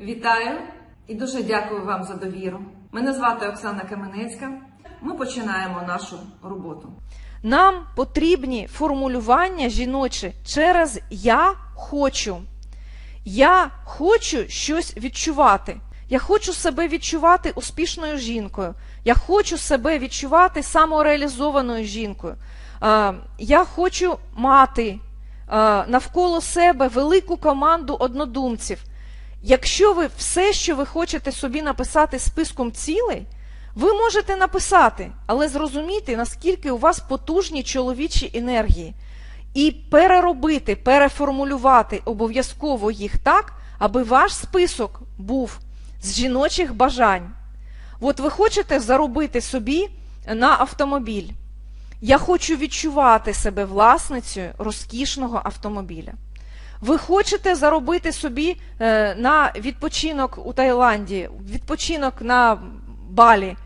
Вітаю і дуже дякую вам за довіру. Мене звати Оксана Каменецька. Ми починаємо нашу роботу. Нам потрібні формулювання жіночі через я хочу. Я хочу щось відчувати. Я хочу себе відчувати успішною жінкою. Я хочу себе відчувати самореалізованою жінкою. Е, Я хочу мати е, навколо себе велику команду однодумців. Якщо ви все, що ви хочете собі написати списком цілей, ви можете написати, але зрозуміти, наскільки у вас потужні чоловічі енергії, і переробити, переформулювати обов'язково їх так, аби ваш список був з жіночих бажань. От ви хочете заробити собі на автомобіль. Я хочу відчувати себе власницею розкішного автомобіля. Ви хочете заробити собі е, на відпочинок у Таїланді, відпочинок на Балі,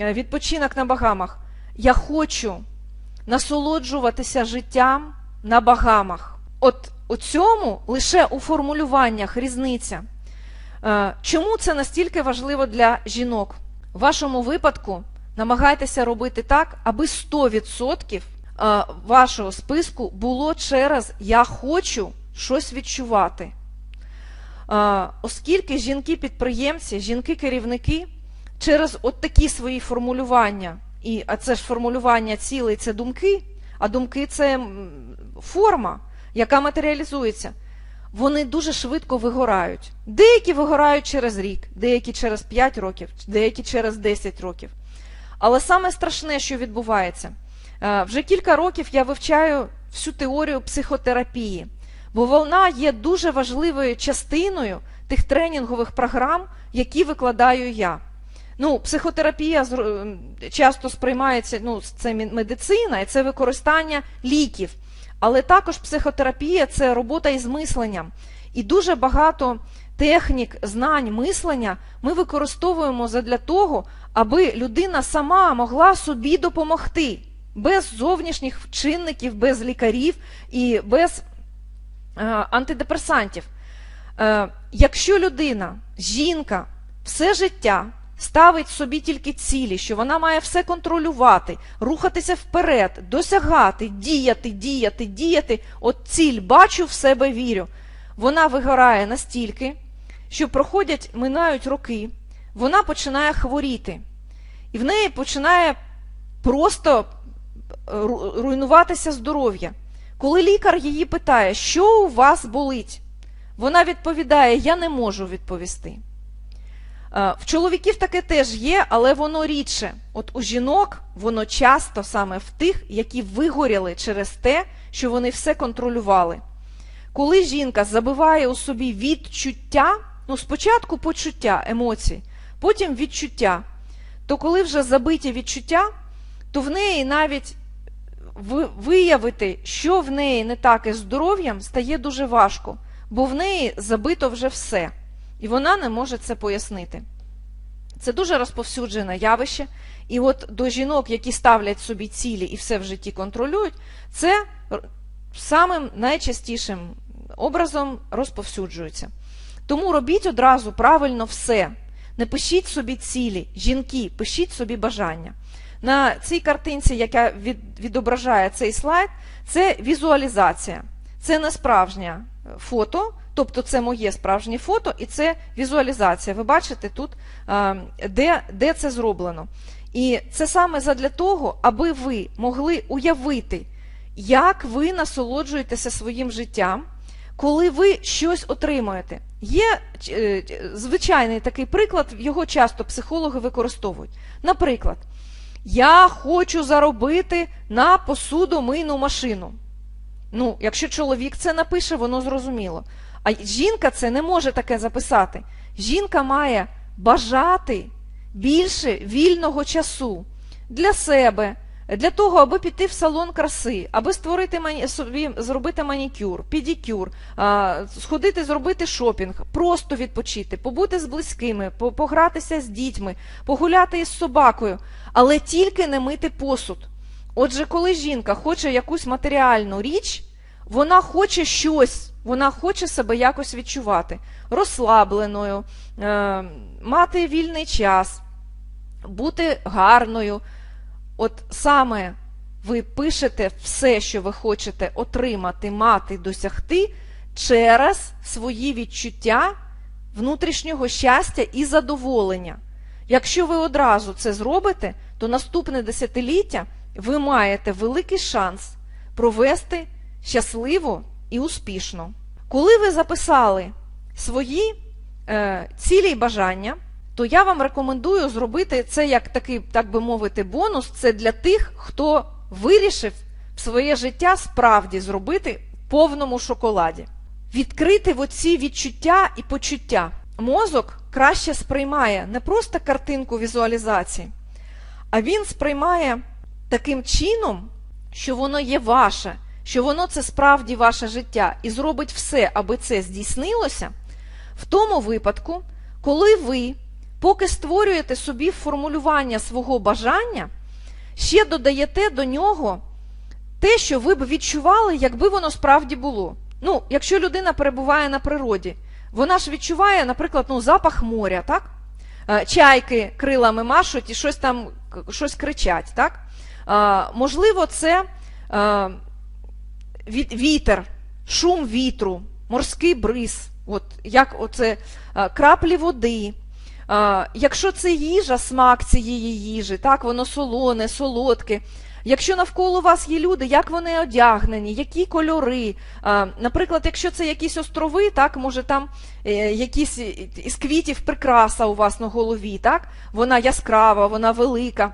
е, відпочинок на Багамах. Я хочу насолоджуватися життям на Багамах. От у цьому лише у формулюваннях різниця. Е, Чому це настільки важливо для жінок? В вашому випадку намагайтеся робити так, аби 100% е, вашого списку було через Я хочу щось відчувати. Оскільки жінки-підприємці, жінки-керівники через от такі свої формулювання, і, це ж формулювання цілей це думки, а думки це форма, яка матеріалізується вони дуже швидко вигорають. Деякі вигорають через рік, деякі через 5 років, деякі через 10 років. Але саме страшне, що відбувається, вже кілька років я вивчаю всю теорію психотерапії, бо вона є дуже важливою частиною тих тренінгових програм, які викладаю я. Ну, психотерапія часто сприймається, ну, це медицина і це використання ліків. Але також психотерапія це робота із мисленням. І дуже багато технік, знань, мислення ми використовуємо задля того, аби людина сама могла собі допомогти без зовнішніх чинників, без лікарів і без антидепресантів. Е, якщо людина, жінка, все життя ставить собі тільки цілі, що вона має все контролювати, рухатися вперед, досягати, діяти, діяти, діяти, от ціль бачу в себе вірю. Вона вигорає настільки, що проходять, минають роки, вона починає хворіти, і в неї починає просто е, руйнуватися здоров'я. Коли лікар її питає, що у вас болить, вона відповідає: Я не можу відповісти. Е, В чоловіків таке теж є, але воно рідше. От у жінок воно часто саме в тих, які вигоріли через те, що вони все контролювали. Коли жінка забиває у собі відчуття, ну спочатку почуття, емоцій, потім відчуття, то коли вже забиті відчуття, то в неї навіть виявити, що в неї не так із здоров'ям, стає дуже важко, бо в неї забито вже все, і вона не може це пояснити. Це дуже розповсюджене явище, і от до жінок, які ставлять собі цілі і все в житті контролюють, це самим найчастішим образом розповсюджується. Тому робіть одразу правильно все. Не пишіть собі цілі, жінки, пишіть собі бажання. На цій картинці, яка від, відображає цей слайд, це візуалізація. Це не справжнє е, фото, тобто це моє справжнє фото, і це візуалізація. Ви бачите тут, е, де, де це зроблено. І це саме задля того, аби ви могли уявити, як ви насолоджуєтеся своїм життям, коли ви щось отримуєте. Є е, звичайний такий приклад, його часто психологи використовують. Наприклад, я хочу заробити на посудомийну машину. Ну, якщо чоловік це напише, воно зрозуміло. А жінка це не може таке записати. Жінка має бажати більше вільного часу для себе, для того, аби піти в салон краси, аби створити мані... собі, зробити манікюр, педикюр, а, сходити, зробити шопінг, просто відпочити, побути з близькими, по- погратися з дітьми, погуляти із собакою, але тільки не мити посуд. Отже, коли жінка хоче якусь матеріальну річ, вона хоче щось вона хоче себе якось відчувати розслабленою, е, мати вільний час, бути гарною. От саме ви пишете все, що ви хочете отримати, мати, досягти через свої відчуття внутрішнього щастя і задоволення. Якщо ви одразу це зробите, то наступне десятиліття ви маєте великий шанс провести щасливо і успішно. Коли ви записали свої е, цілі й бажання, то я вам рекомендую зробити це як такий, так би мовити, бонус. Це для тих, хто вирішив своє життя справді зробити в повному шоколаді. Відкрити в оці відчуття і почуття. Мозок краще сприймає не просто картинку візуалізації, а він сприймає таким чином, що воно є ваше, що воно це справді ваше життя, і зробить все, аби це здійснилося, в тому випадку, коли ви, поки створюєте собі формулювання свого бажання, ще додаєте до нього те, що ви б відчували, якби воно справді було. Ну, якщо людина перебуває на природі, вона ж відчуває, наприклад, ну, запах моря, так? Е, Чайки крилами машуть і щось там щось кричать, так? Е, Можливо, це е, вітер, шум вітру, морський бриз, от як оце краплі води. Якщо це їжа, смак цієї їжі, так, воно солоне, солодке. Якщо навколо вас є люди, як вони одягнені, які кольори. Наприклад, якщо це якісь острови, так, може там е, якісь із квітів прикраса у вас на голові, так? Вона яскрава, вона велика.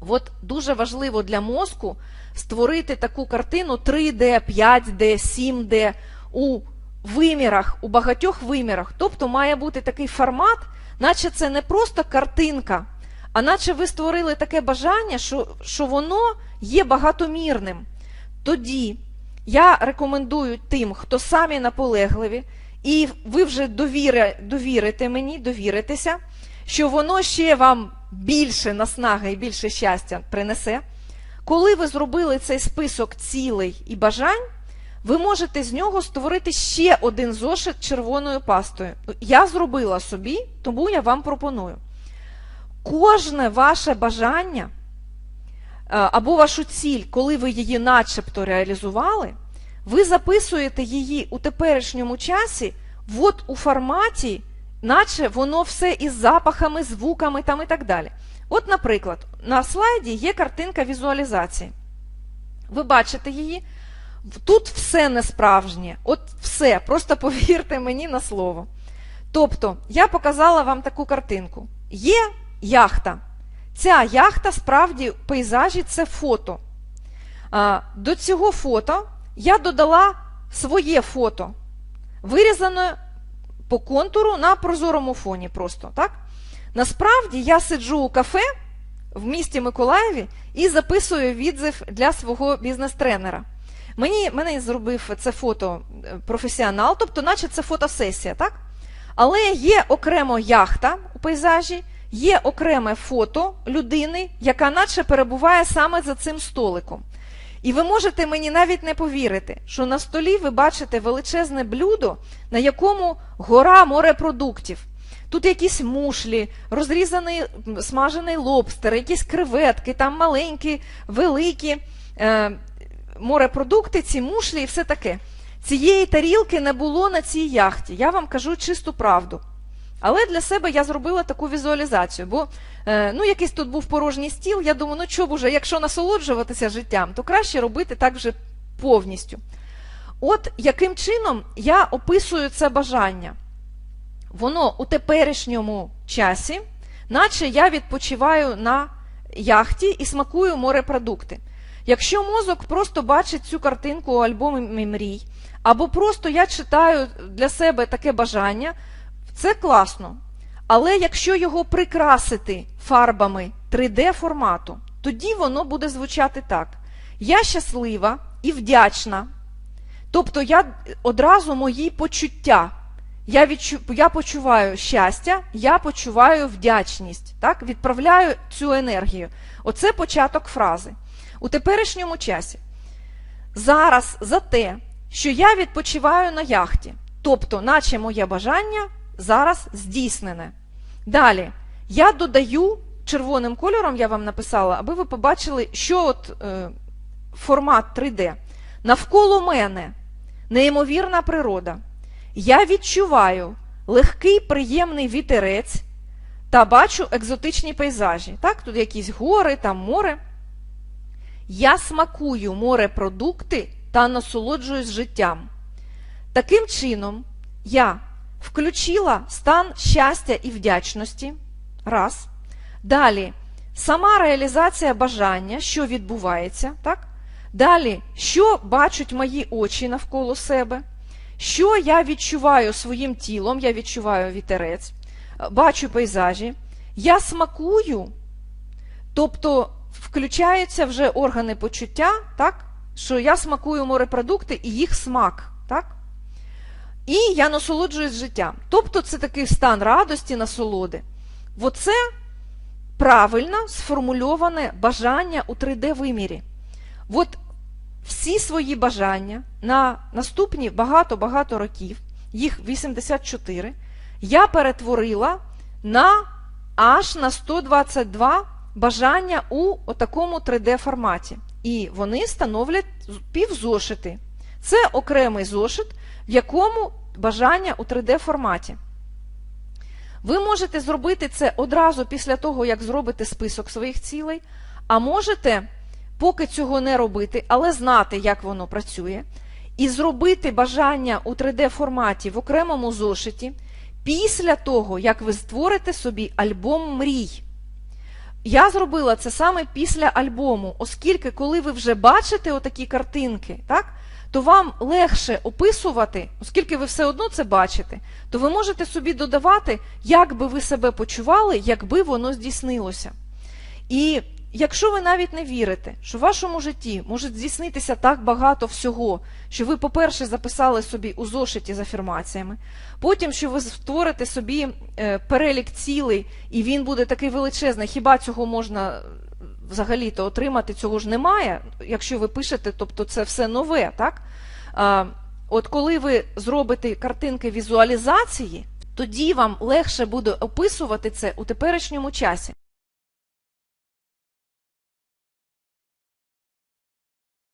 От дуже важливо для мозку створити таку картину 3D, 5D, 7D у вимірах, у багатьох вимірах. Тобто має бути такий формат, наче це не просто картинка, а наче ви створили таке бажання, що, що воно є багатомірним. Тоді я рекомендую тим, хто самі наполегливі, і ви вже довіри, довірите мені, довіритеся, що воно ще вам більше наснаги і більше щастя принесе. Коли ви зробили цей список цілей і бажань, ви можете з нього створити ще один зошит червоною пастою. Я зробила собі, тому я вам пропоную. Кожне ваше бажання е, або вашу ціль, коли ви її начебто реалізували, ви записуєте її у теперішньому часі, от у форматі, наче воно все із запахами, звуками там і так далі. От, наприклад, на слайді є картинка візуалізації. Ви бачите її. Тут все не справжнє. От все, просто повірте мені на слово. Тобто, я показала вам таку картинку. Є яхта. Ця яхта справді пейзажі це фото. До цього фото я додала своє фото, вирізане по контуру на прозорому фоні. просто, так? Насправді я сиджу у кафе в місті Миколаєві і записую відзив для свого бізнес-тренера. Мені, мене зробив це фото е, професіонал, тобто, наче це фотосесія, так? Але є окремо яхта у пейзажі, є окреме фото людини, яка наче перебуває саме за цим столиком. І ви можете мені навіть не повірити, що на столі ви бачите величезне блюдо, на якому гора морепродуктів. Тут якісь мушлі, розрізаний смажений лобстер, якісь креветки, там маленькі, великі е, морепродукти, ці мушлі і все таке. Цієї тарілки не було на цій яхті. Я вам кажу чисту правду. Але для себе я зробила таку візуалізацію, бо е, ну, якийсь тут був порожній стіл, я думаю, ну що б уже, якщо насолоджуватися життям, то краще робити так вже повністю. От яким чином я описую це бажання. Воно у теперішньому часі, наче я відпочиваю на яхті і смакую морепродукти. Якщо мозок просто бачить цю картинку у альбомі мрій, або просто я читаю для себе таке бажання, це класно. Але якщо його прикрасити фарбами 3D формату, тоді воно буде звучати так: я щаслива і вдячна. Тобто я одразу мої почуття. Я відчу, я почуваю щастя, я почуваю вдячність. Так? Відправляю цю енергію. Оце початок фрази. У теперішньому часі. Зараз за те, що я відпочиваю на яхті. Тобто, наче моє бажання зараз здійснене. Далі, я додаю червоним кольором, я вам написала, аби ви побачили, що от е, формат 3D. Навколо мене неймовірна природа. Я відчуваю легкий приємний вітерець та бачу екзотичні пейзажі. Так, тут якісь гори, там море. Я смакую морепродукти та насолоджуюсь життям. Таким чином, я включила стан щастя і вдячності. Раз. Далі, сама реалізація бажання, що відбувається. Так? Далі, що бачать мої очі навколо себе, що я відчуваю своїм тілом, я відчуваю вітерець, бачу пейзажі, я смакую, тобто включаються вже органи почуття, так? що я смакую морепродукти і їх смак. Так? І я насолоджуюсь життям. Тобто це такий стан радості, насолоди. Оце правильно сформульоване бажання у 3D-вимірі. От всі свої бажання на наступні багато-багато років, їх 84, я перетворила на аж на 122 бажання у отакому 3D-форматі. І вони становлять півзошити. Це окремий зошит, в якому бажання у 3D-форматі. Ви можете зробити це одразу після того, як зробите список своїх цілей, а можете поки цього не робити, але знати, як воно працює, і зробити бажання у 3D-форматі в окремому зошиті після того, як ви створите собі альбом мрій. Я зробила це саме після альбому, оскільки, коли ви вже бачите отакі картинки, так, то вам легше описувати, оскільки ви все одно це бачите, то ви можете собі додавати, як би ви себе почували, якби воно здійснилося. І якщо ви навіть не вірите, що в вашому житті може здійснитися так багато всього, що ви, по-перше, записали собі у зошиті з афірмаціями, потім, що ви створите собі е, перелік цілей, і він буде такий величезний, хіба цього можна е, взагалі-то отримати, цього ж немає, якщо ви пишете, тобто це все нове, так? От коли ви зробите картинки візуалізації, тоді вам легше буде описувати це у теперішньому часі.